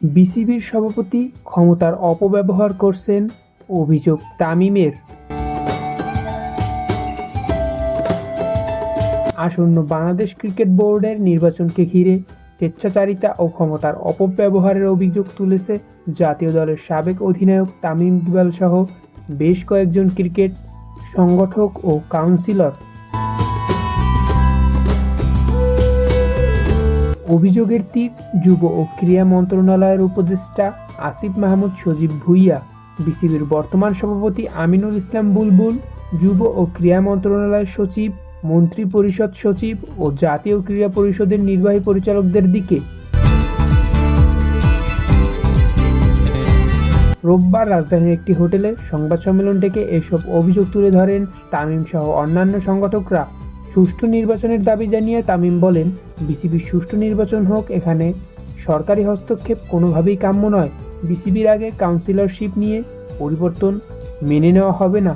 বিসিবির সভাপতি ক্ষমতার অপব্যবহার করছেন অভিযোগ তামিমের। আসন্ন বাংলাদেশ ক্রিকেট বোর্ডের নির্বাচনকে ঘিরে স্বেচ্ছাচারিতা ও ক্ষমতার অপব্যবহারের অভিযোগ তুলেছে জাতীয় দলের সাবেক অধিনায়ক তামিম ইকবাল সহ বেশ কয়েকজন ক্রিকেট সংগঠক ও কাউন্সিলর। অভিযোগের তীর, যুব ও ক্রীড়া মন্ত্রণালয়ের উপদেষ্টা আসিফ মাহমুদ সজীব ভুইয়া, বিসিবির বর্তমান সভাপতি আমিনুল ইসলাম বুলবুল, যুব ও ক্রীড়া মন্ত্রণালয়ের সচিব, মন্ত্রী পরিষদ সচিব ও জাতীয় ক্রীড়া পরিষদের নির্বাহী পরিচালকদের দিকে। রোববার রাজধানীর একটি হোটেলে সংবাদ সম্মেলন ডেকে এসব অভিযোগ তুলে ধরেন তামিম সহ অন্যান্য সংগঠকরা। সুষ্ঠু নির্বাচনের দাবি জানিয়ে তামিম বলেন, বিসিবির সুষ্ঠু নির্বাচন হোক, এখানে সরকারি হস্তক্ষেপ কোনোভাবেই কাম্য নয়। বিসিবির আগে কাউন্সিলরশিপ নিয়ে পরিবর্তন মেনে নেওয়া হবে না।